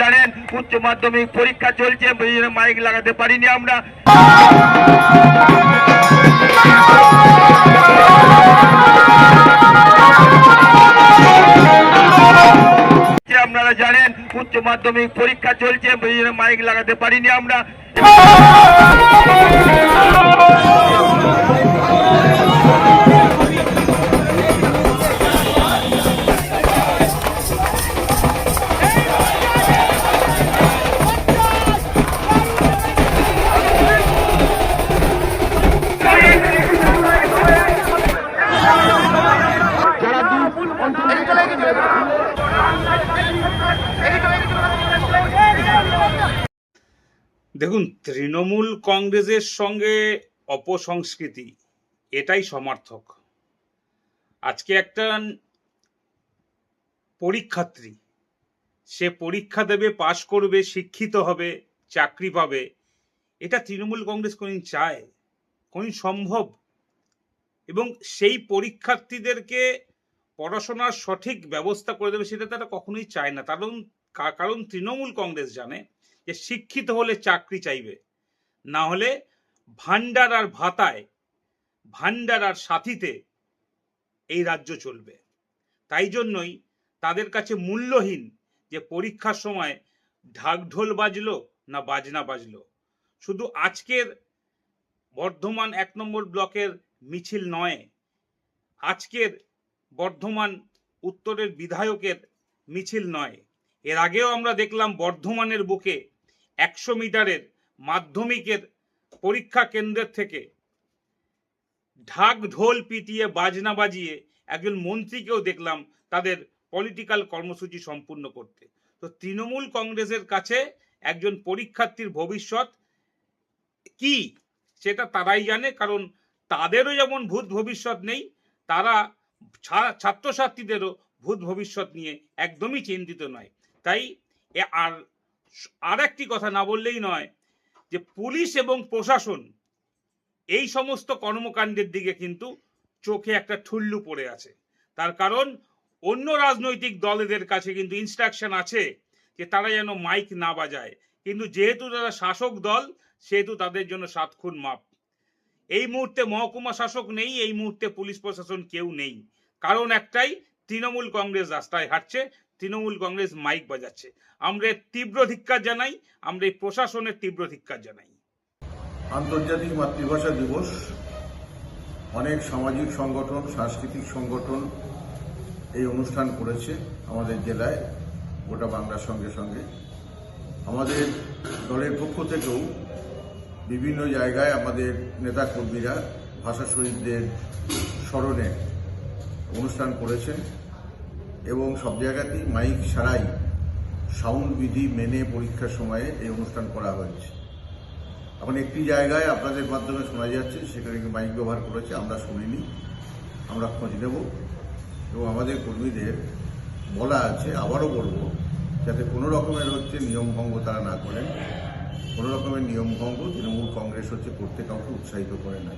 জানেন, উচ্চ মাধ্যমিক পরীক্ষা চলছে মাইক লাগাতে পারিনি আমরা। আপনারা জানেন, উচ্চ মাধ্যমিক পরীক্ষা চলছে মাইক লাগাতে পারিনি আমরা। দেখুন, তৃণমূল কংগ্রেসের সঙ্গে অপসংস্কৃতি, এটাই সমার্থক। আজকে একটা পরীক্ষার্থী, সে পরীক্ষা দেবে, পাশ করবে, শিক্ষিত হবে, চাকরি পাবে, এটা তৃণমূল কংগ্রেস কোনদিন চায়? কোনদিন সম্ভব? এবং সেই পরীক্ষার্থীদেরকে পড়াশোনার সঠিক ব্যবস্থা করে দেবে, সেটা তারা কখনোই চায় না। কারণ কারণ তৃণমূল কংগ্রেস জানে যে শিক্ষিত হলে চাকরি চাইবে, না হলে ভান্ডার আর ভাতায় ভান্ডার আর সাথীতে এই রাজ্য চলবে। তাই জন্যই তাদের কাছে মূল্যহীন যে পরীক্ষার সময় ঢাকঢোল বাজলো না বাজনা বাজলো। শুধু আজকের বর্ধমান এক নম্বর ব্লকের মিছিল নয়, আজকের বর্ধমান উত্তরের বিধায়কের মিছিল নয়। এর আগেও আমরা দেখলাম বর্ধমানের বুকে একশো মিটারের মাধ্যমিকের পরীক্ষা কেন্দ্রের থেকে ঢাক ঢোল পিটিয়ে, বাজনা বাজিয়ে একজন মন্ত্রীকেও দেখলাম তাদের পলিটিক্যাল কর্মসূচি সম্পূর্ণ করতে। তো তৃণমূল কংগ্রেসের কাছে একজন পরীক্ষার্থীর ভবিষ্যৎ কি সেটা তারাই জানে, কারণ তাদেরও যেমন ভূত ভবিষ্যৎ নেই, তারা ছাত্রছাত্রীদেরও ভূত ভবিষ্যৎ নিয়ে একদমই চিন্তিত নয়। তাই আর আর একটি কথা না বললেই নয় যে পুলিশ এবং প্রশাসন এই সমস্ত কর্মকাণ্ডের দিকে কিন্তু চোখে একটা ঠুল্লু পড়ে আছে। তার কারণ অন্য রাজনৈতিক দলেদের কাছে কিন্তু ইনস্ট্রাকশন আছে যে তারা যেন মাইক না বাজায়। কিন্তু যেহেতু তারা শাসক দল, সেহেতু তাদের জন্য সাত খুন মাপ। এই মুহূর্তে মহকুমা শাসক নেই, এই মুহূর্তে পুলিশ প্রশাসন কেউ নেই। কারণ একটাই, তৃণমূল কংগ্রেস রাস্তায় হাঁটছে তৃণমূল কংগ্রেস মাইক বাজাচ্ছে। আমরা তীব্র ধিক্কার জানাই, আমরা এই প্রশাসনের তীব্র ধিক্কার জানাই। আন্তর্জাতিক মাতৃভাষা দিবস, অনেক সামাজিক সংগঠন, সাংস্কৃতিক সংগঠন এই অনুষ্ঠান করেছে আমাদের জেলায়, গোটা বাংলার সঙ্গে সঙ্গে। আমাদের দলের পক্ষ থেকেও বিভিন্ন জায়গায় আমাদের নেতাকর্মীরা, ভাষা শহীদদের স্মরণে অনুষ্ঠান করেছেন। এবং সব জায়গাতেই মাইক ছাড়াই সাউন্ড বিধি মেনে পরীক্ষার সময়ে এই অনুষ্ঠান করা হয়েছে। এখন একটি জায়গায় আপনাদের মাধ্যমে শোনা যাচ্ছে, সেখানে মাইক ব্যবহার করেছে আমরা শুনিনি, আমরা খোঁজ নেব। এবং আমাদের কর্মীদের বলা আছে, আবারও বলব, যাতে কোনো রকমের হচ্ছে নিয়মভঙ্গ তারা না করেন, কোনো রকমের নিয়মভঙ্গ তৃণমূল কংগ্রেস হচ্ছে করতে কাউকে উৎসাহিত করে না।